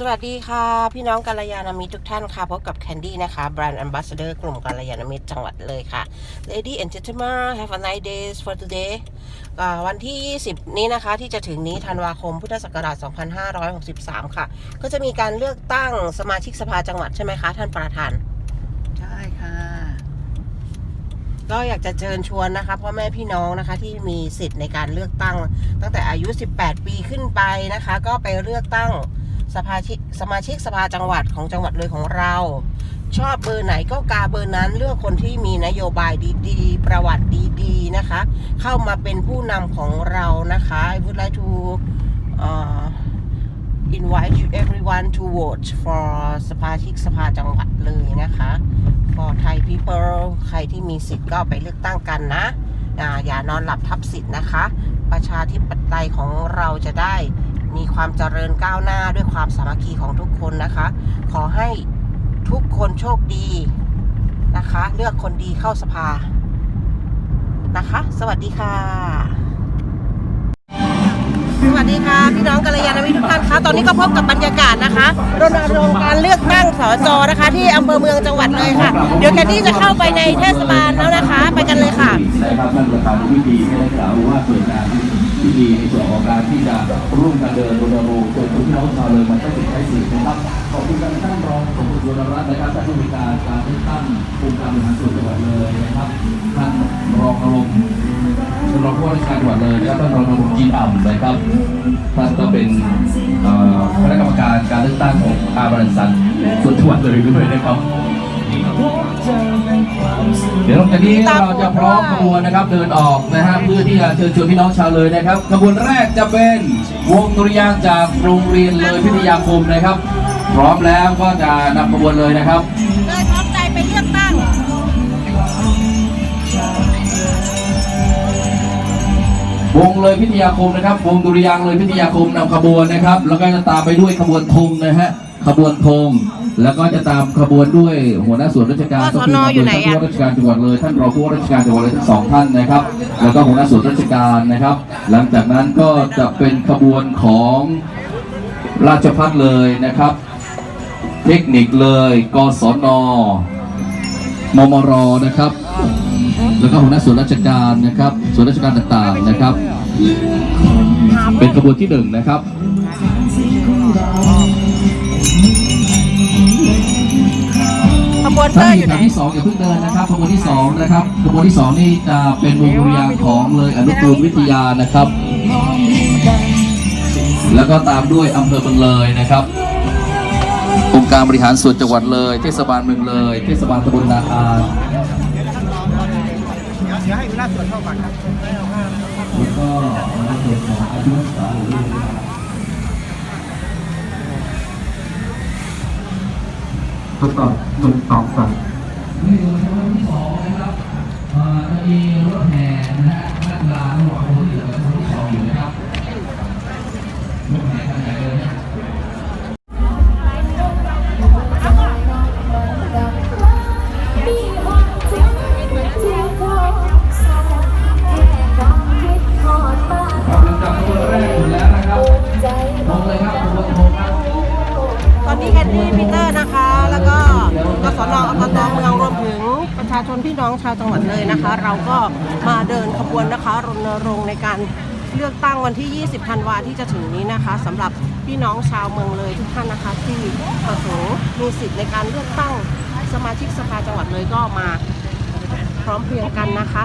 สวัสดีค่ะ พี่น้องกัลยาณมิตรทุกท่านค่ะ พบกับแคนดี้นะคะแบรนด์ a อ b บ s สเดอร์กลุ่มกัลยาณมิตรจังหวัดเลยค่ะ Lady and gentlemen have a nice day for today อ่าวันที่ 20 นี้นะคะ ที่จะถึงนี้ธันวาคมพุทธศักราช 2563 ค่ะ ก็จะมีการเลือกตั้งสมาชิกสภาจังหวัดใช่ไหมคะ ท่านประธาน ใช่ค่ะ ก็อยากจะเชิญชวนนะคะพ่อแม่พี่น้องนะคะที่มีสิทธิ์ในการเลือกตั้ง ตั้งแต่อายุ 18 ปีขึ้นไปนะคะ ก็ไปเลือกตั้ง สภาชิกสมาชิกสภาจังหวัดของจังหวัดเลยของเรา ชอบเบอร์ไหนก็กาเบอร์นั้นเลือกคนที่มีนโยบายดีๆ ประวัติดีๆนะคะ เข้ามาเป็นผู้นำของเรานะคะ I would like to uh, invite everyone to vote for สมาชิกสภาจังหวัดเลยนะคะ for Thai people ใครที่มีสิทธิ์ก็ไปเลือกตั้งกันนะอ่าอย่านอนหลับทับสิทธิ์นะคะ ประชาธิปไตยของเราจะได้ มีความเจริญก้าวหน้าด้วยความสามัคคีของทุกคนนะคะ ขอให้ทุกคนโชคดีนะคะ เลือกคนดีเข้าสภานะคะ สวัสดีค่ะ สวัสดีค่ะ พี่น้องกัลยาณมิตรทุกท่านคะตอนนี้ก็พบกับบรรยากาศนะคะรณรงค์การเลือกตั้งสจนะคะ ที่อำเภอเมืองจังหวัดเลยค่ะ เดี๋ยวแคนดี้จะเข้าไปในเทศบาลแล้วนะคะ ไปกันเลยค่ะ นะครับท่านประธานวิธีให้ได้กล่าวว่าเปิดงาน ดีในส่วนของการที่จะร่วมกันเดินรณรงค์จนพี่น้องชาวเลยมันได้สิทธิ์ใช้สิทธิ์นะครับขอบคุณการท่านรองสมบูรณ์รัตน์นะครับท่านผู้มีการการเลือกตั้งองค์การบริหารส่วนจังหวัดเลยนะครับท่านรองอารมณ์ท่านรองผู้ว่าราชการจังหวัดเลยนะครับท่านรองอารมณ์จีนอ่ำนะครับท่านก็เป็นคณะกรรมการการเลือกตั้งของอาบรันสันส่วนจังหวัดเลยด้วยนะครับ เดี๋ยวหลังจากนี้เราจะพร้อมขบวนนะครับเดินออกนะฮะเพื่อที่จะเชิญชวนพี่น้องชาวเลยนะครับขบวนแรกจะเป็นวงดุริยางค์จากโรงเรียนเลยพิทยาคมนะครับ พร้อมแล้วก็จะนำขบวนเลยนะครับเลยพร้อมใจไปเลือกตั้งวงเลยพิทยาคมนะครับ วงดุริยางค์เลยพิทยาคมนำขบวนนะครับ แล้วก็จะตามไปด้วยขบวนธงนะฮะขบวนธง แล้วก็จะตามขบวนด้วยหัวหน้าส่วนราชการว่าก็สคืนอยู่ไหนท่านอะผู้ว่าราชการจังหวัดเลย ท่านรองผู้ว่าราชการจังหวัดเลยทั้งสองท่านนะครับ แล้วก็หัวหน้าส่วนราชการนะครับ หลังจากนั้นก็จะเป็นขบวนของราชพัฒเลยนะครับ เทคนิคเลยกศนมมรนะครับ แล้วก็หัวหน้าส่วนราชการนะครับ ส่วนราชการต่างๆนะครับ เป็นขบวนที่หนึ่งนะครับ บวนเตอร์อยู่ไหนที่สองอย่าเพิ่งเดินนะครับขบวนที่สองนะครับขบวนที่สองนี่จะเป็นวงดุริยางค์ของเลยอนุกูลวิทยานะครับ แล้วก็ตามด้วยอำเภอเมืองเลยนะครับองค์การบริหารส่วนจังหวัดเลย เทศบาลเมืองเลย เทศบาลตำบลนาอาแล้วก็ในส่วนของอาชีวศึกษา ทดสอบทดสอบก่อนนี่คือขบวนที่สองนะครับเออจะมีรถแห่นะฮะนักกีฬาหว่างขบวนที่หนึ่ง ชาวจังหวัดเลยนะคะ เราก็มาเดินขบวนนะคะรณรงค์ในการเลือกตั้งวันที่ 20 ธันวาที่จะถึงนี้นะคะสำหรับพี่น้องชาวเมืองเลยทุกท่านนะคะ ที่ประสงค์มีสิทธิ์ในการเลือกตั้งสมาชิกสภาจังหวัดเลยก็มาพร้อมเพรียงกันนะคะ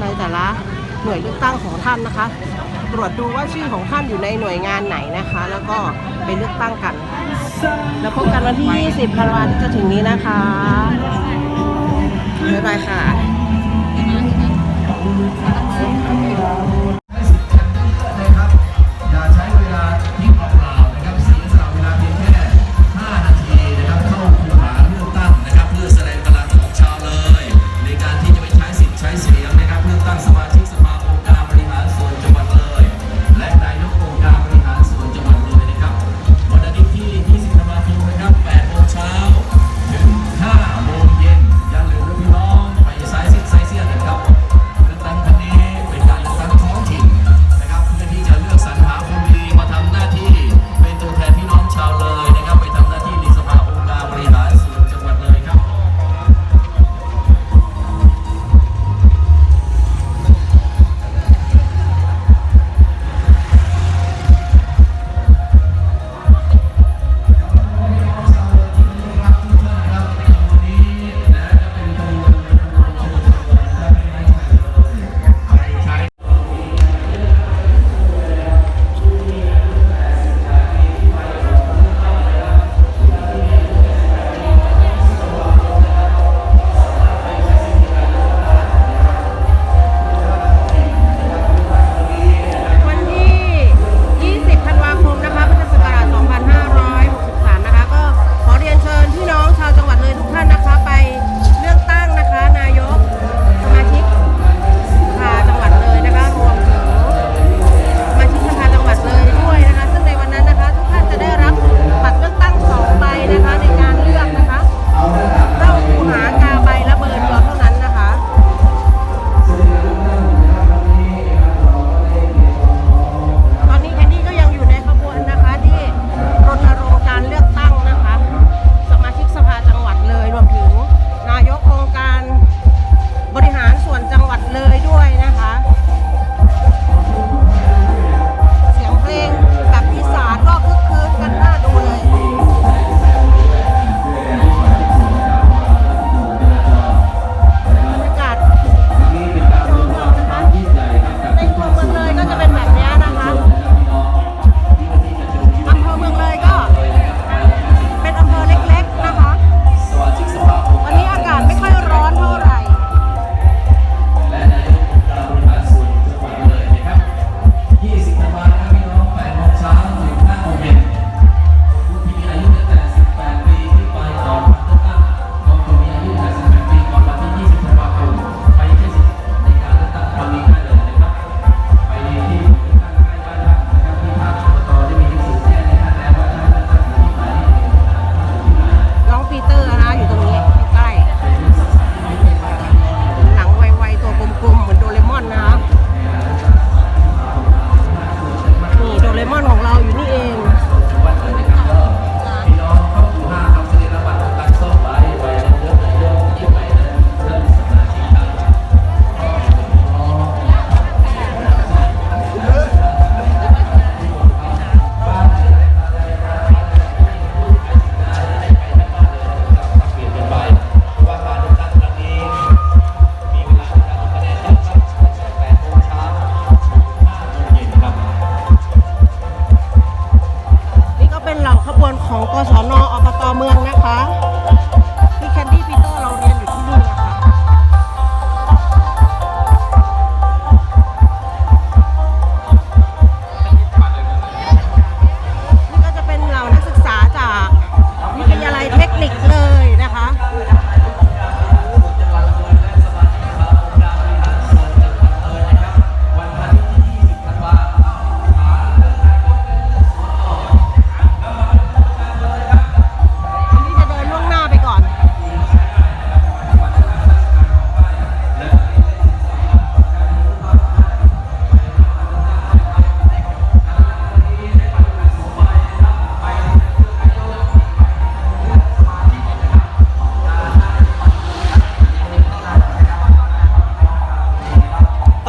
ในแต่ละหน่วยเลือกตั้งของท่านนะคะ ตรวจดูว่าชื่อของท่านอยู่ในหน่วยงานไหนนะคะ แล้วก็ไปเลือกตั้งกัน แล้วพบกันวันที่ 20 ธันวาที่จะถึงนี้นะคะ บ๊ายบายค่ะ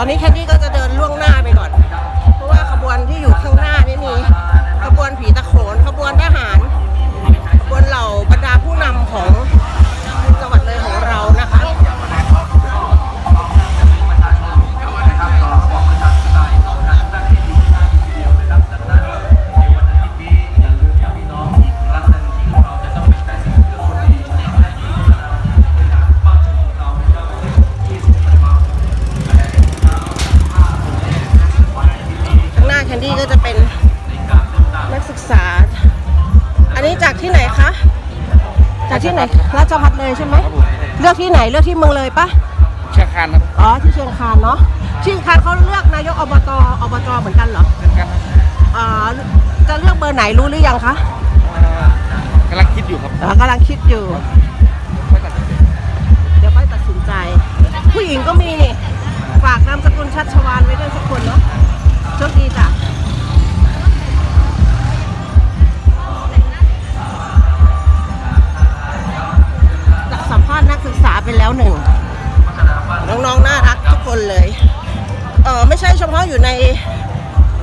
ตอนนี้แคดดี้ นราชพัฒเลยใช่ไหมเลือกที่ไหนเลือกที่เมืองเลยปะเชียงคานครับอ๋อที่เชียงคานเนาะเชียงคานเขาเลือกนายกอบตอบจเหมือนกันเหรอเป็นกันครับอ่าจะเลือกเบอร์ไหนรู้หรือยังคะเอ่อกำลังคิดอยู่ครับอ่ากำลังคิดอยู่ไม่ตัดสินใจเดี๋ยวค่อยตัดสินใจ ผู้หญิงก็มีนี่ฝากนามสกุลชัชวานไว้ด้วยสักคนเนาะโชคดีจ้ะาษณ์นักศึกษาไปแล้วหนึ่ง น้องๆ น่ารักทุกคนเลย เออไม่ใช่เฉพาะอยู่ใน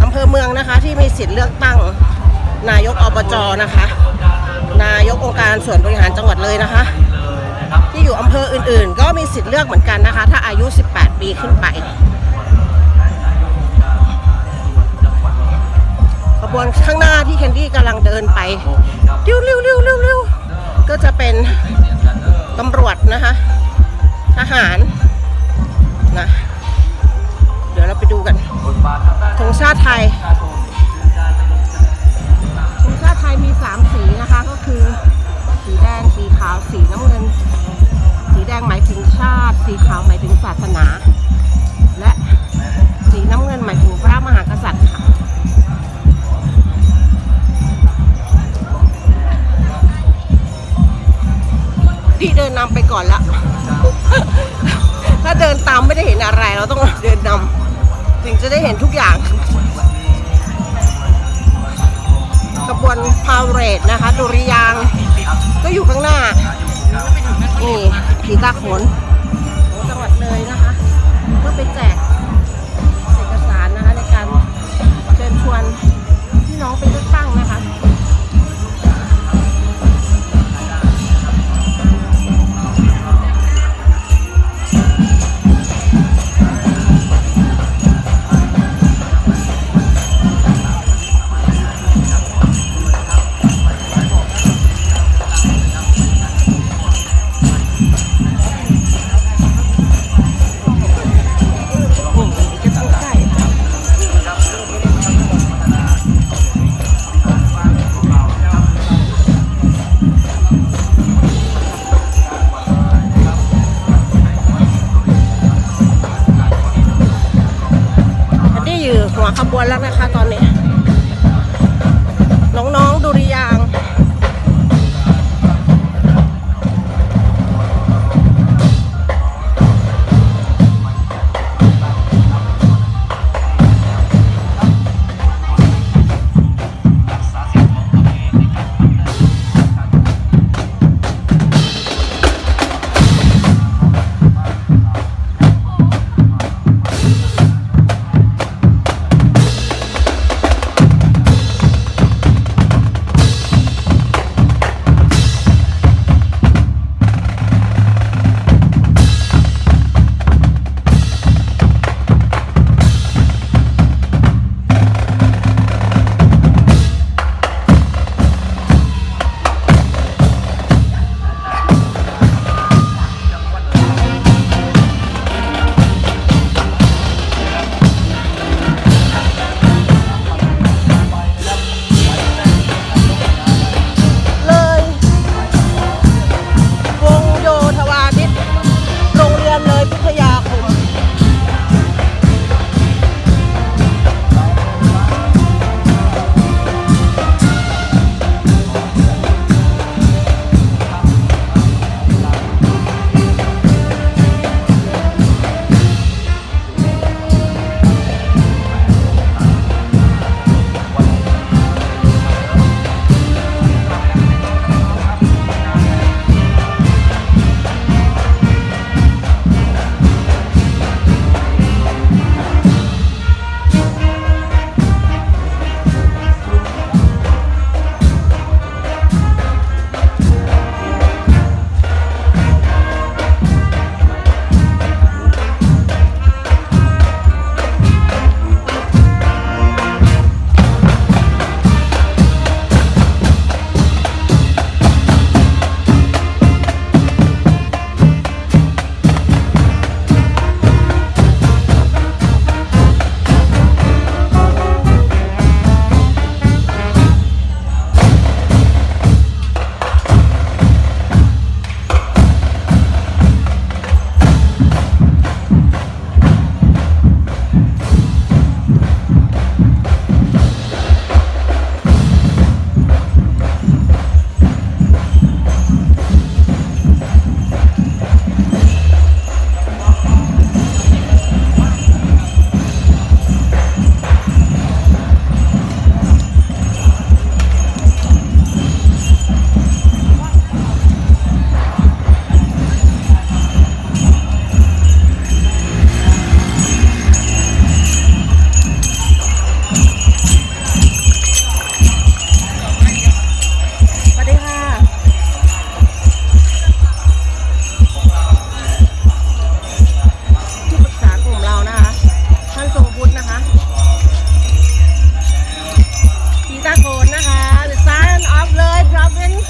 อำเภอเมืองนะคะ ที่มีสิทธิ์เลือกตั้งนายกอบจนะคะ นายกองค์การส่วนบริหารจังหวัดเลยนะคะ ที่อยู่อำเภออื่นๆ ก็มีสิทธิ์เลือกเหมือนกันนะคะ ถ้าอายุ 18 ปีขึ้นไปขบวนข้างหน้าที่แคนดี้กำลังเดินไปเร็วเร็วเร็วเร็วเร็วก็จะเป็น ตำรวจนะคะทหารนะเดี๋ยวเราไปดูกันธงชาติไทยธงชาติไทยมี3สีนะคะ ก็คือสีแดงสีขาวสีน้ำเงิน สีแดงหมายถึงชาติ สีขาวหมายถึงศาสนา และสีน้ำเงินหมายถึงพระมหากษัตริย์ค่ะ พี่เดินนำไปก่อนละ ถ้าเดินตามไม่ได้เห็นอะไร เราต้องเดินนำถึงจะได้เห็นทุกอย่างขบวนพาเรดนะคะดุริยาง ก็อยู่ข้างหน้า นี่ผีตาขนของจังหวัดเลยนะคะเพื่อไปแจกเอกสารนะคะในการเชิญชวนพี่น้องไปเลือกตั้ง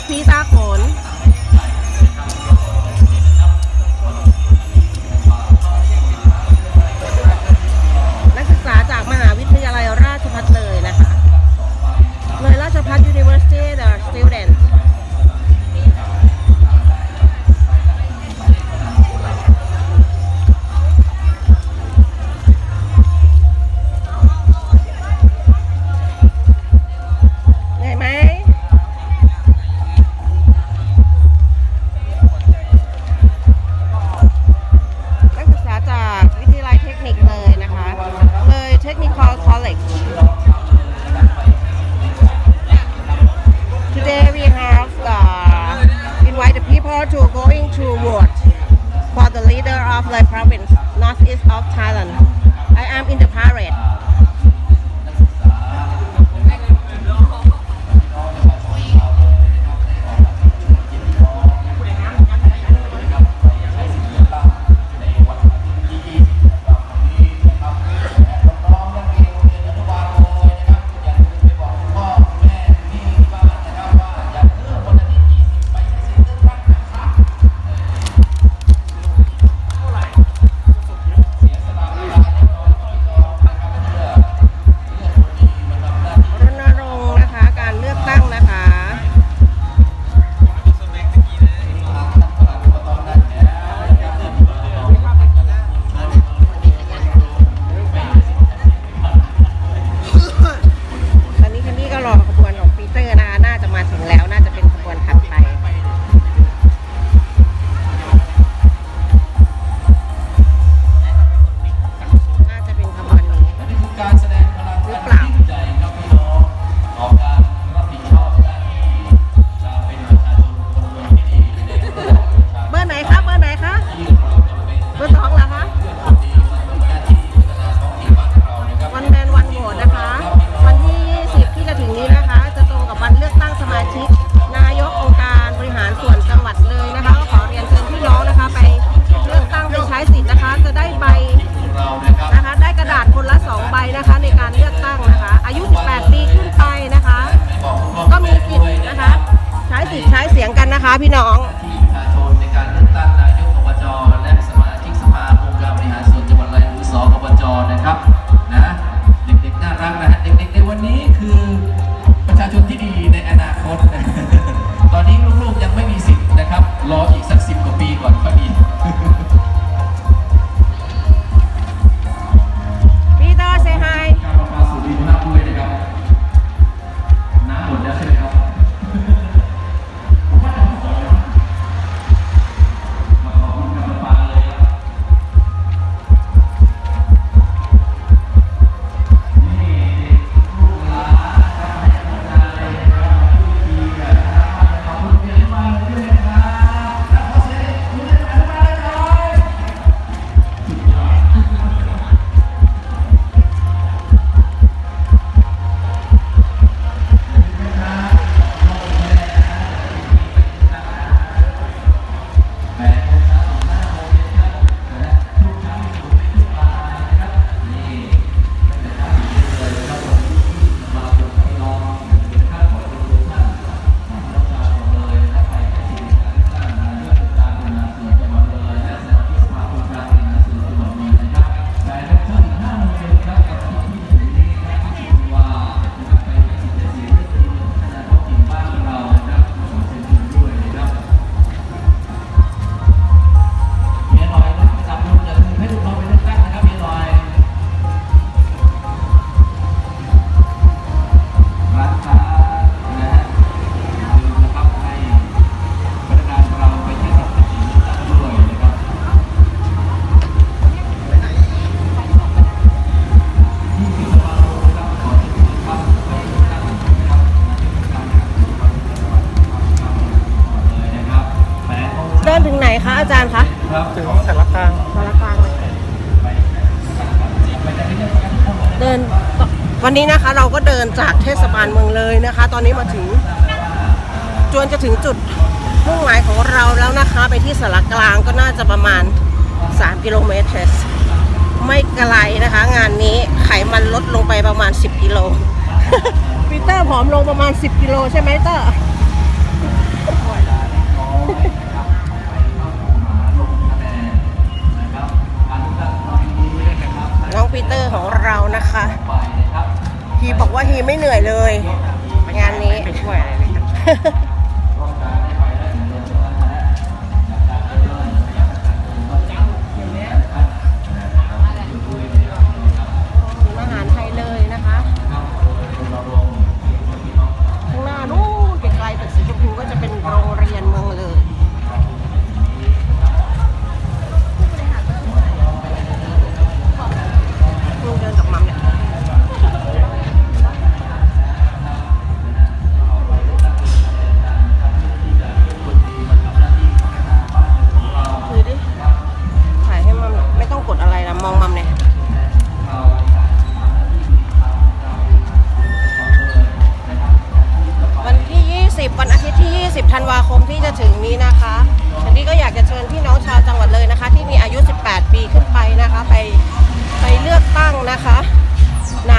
pizza วันนี้นะคะเราก็เดินจากเทศบาลเมืองเลยนะคะ ตอนนี้มาถึงจวนจะถึงจุดมุ่งหมายของเราแล้วนะคะ ไปที่สารกลางก็น่าจะประมาณ 3 กิโลเมตรไม่ไกลนะคะ งานนี้ไขมันลดลงไปประมาณ 10 กิโลปีเตอร์ผอมลงประมาณ 10 กิโลใช่ไหมเตอร์น้องปีเตอร์ของเรานะคะ ฮีบอกว่าฮีไม่เหนื่อยเลย งานนี้ ไปช่วยอะไรเลย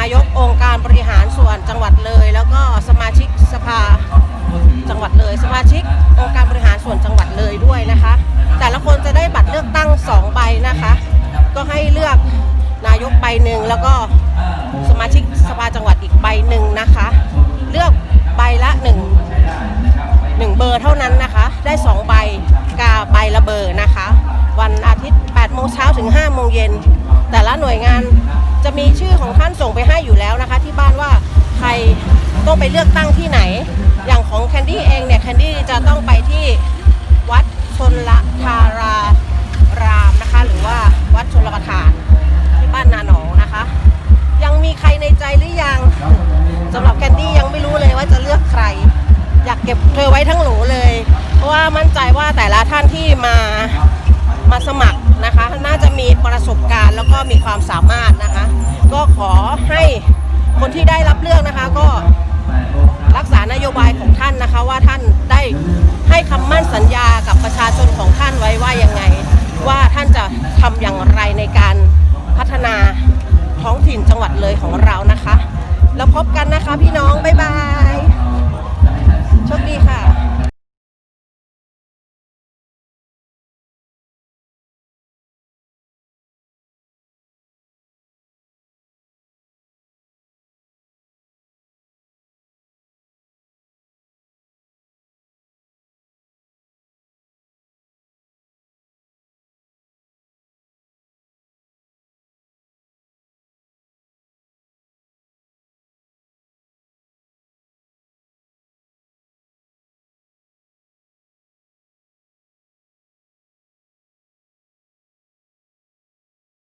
ายกองค์การบริหารส่วนจังหวัดเลย แล้วก็สมาชิกสภาจังหวัดเลย สมาชิกองค์การบริหารส่วนจังหวัดเลยด้วยนะคะ แต่ละคนจะได้บัตรเลือกตั้ง2ใบนะคะ ก็ให้เลือกนายกใบหนึ่งแล้วก็สมาชิกสภาจังหวัดอีกใบหนึ่งนะคะ เลือกใบละหนึ่งหนึ่งเบอร์เท่านั้นนะคะ ได้สองใบกาใบละเบอร์นะคะ วันอาทิตย์8โมงเช้าถึง5โมงเย็นแต่ละหน่วยงาน จะมีชื่อของท่านส่งไปให้อยู่แล้วนะคะ ที่บ้านว่าใครต้องไปเลือกตั้งที่ไหน อย่างของแคนดี้เองเนี่ยแคนดี้จะต้องไปที่วัดชนละทารารามนะคะ หรือว่าวัดชนละประทานที่บ้านนาหนองนะคะ ยังมีใครในใจหรือยังสำหรับแคนดี้ยังไม่รู้เลยว่าจะเลือกใคร อยากเก็บเธอไว้ทั้งโหลเลย เพราะว่ามั่นใจว่าแต่ละท่านที่มามาสมัคร นะคะ น่าจะมีประสบการณ์แล้วก็มีความสามารถนะคะ ก็ขอให้คนที่ได้รับเลือกนะคะ ก็รักษานโยบายของท่านนะคะ ว่าท่านได้ให้คำมั่นสัญญากับประชาชนของท่านไว้ว่ายังไง ว่าท่านจะทำอย่างไรในการพัฒนาท้องถิ่นจังหวัดเลยของเรานะคะ แล้วพบกันนะคะพี่น้อง บ๊ายบาย